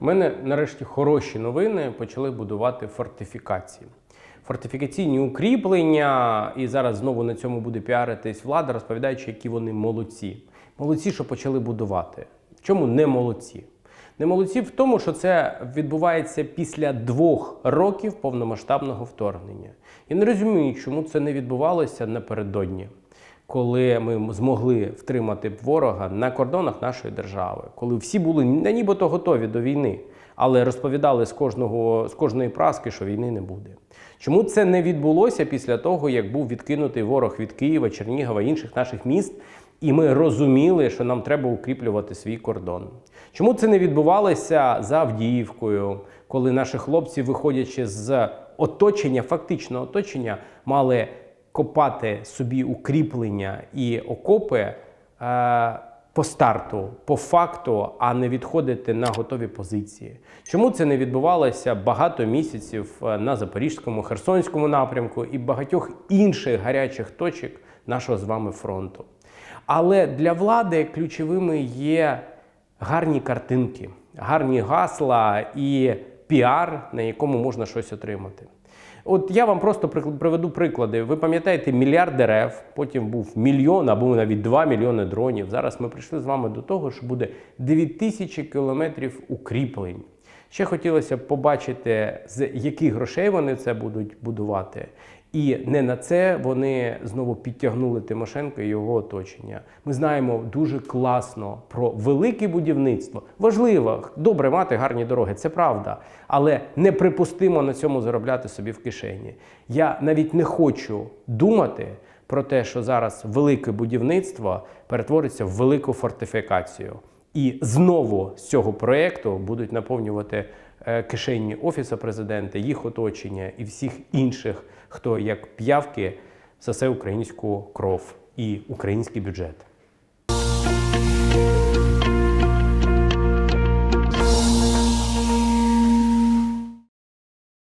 У мене нарешті хороші новини почали будувати фортифікації. Фортифікаційні укріплення, і зараз знову на цьому буде піаритись влада, розповідаючи, які вони молодці. Молодці, що почали будувати. В чому не молодці? Не молодці в тому, що це відбувається після двох років повномасштабного вторгнення. Я не розумію, чому це не відбувалося напередодні коли ми змогли втримати ворога на кордонах нашої держави, коли всі були нібито готові до війни, але розповідали з кожного з кожної праски, що війни не буде. Чому це не відбулося після того, як був відкинутий ворог від Києва, Чернігова інших наших міст? І ми розуміли, що нам треба укріплювати свій кордон. Чому це не відбувалося за Авдіївкою, коли наші хлопці, виходячи з оточення, фактично оточення, мали копати собі укріплення і окопи е, по старту, по факту, а не відходити на готові позиції. Чому це не відбувалося багато місяців е, на Запорізькому, Херсонському напрямку і багатьох інших гарячих точок нашого з вами фронту? Але для влади ключовими є гарні картинки, гарні гасла і піар, на якому можна щось отримати. От я вам просто приведу приклади. Ви пам'ятаєте мільярд дерев, потім був мільйон або навіть 2 мільйони дронів. Зараз ми прийшли з вами до того, що буде 9 тисячі кілометрів укріплень. Ще хотілося б побачити, з яких грошей вони це будуть будувати. І не на це вони знову підтягнули Тимошенко і його оточення. Ми знаємо дуже класно про велике будівництво. Важливо, добре мати гарні дороги, це правда. Але неприпустимо на цьому заробляти собі в кишені. Я навіть не хочу думати про те, що зараз велике будівництво перетвориться в велику фортифікацію. І знову з цього проєкту будуть наповнювати е, кишені Офісу президента, їх оточення і всіх інших, хто як п'явки сосе українську кров і український бюджет.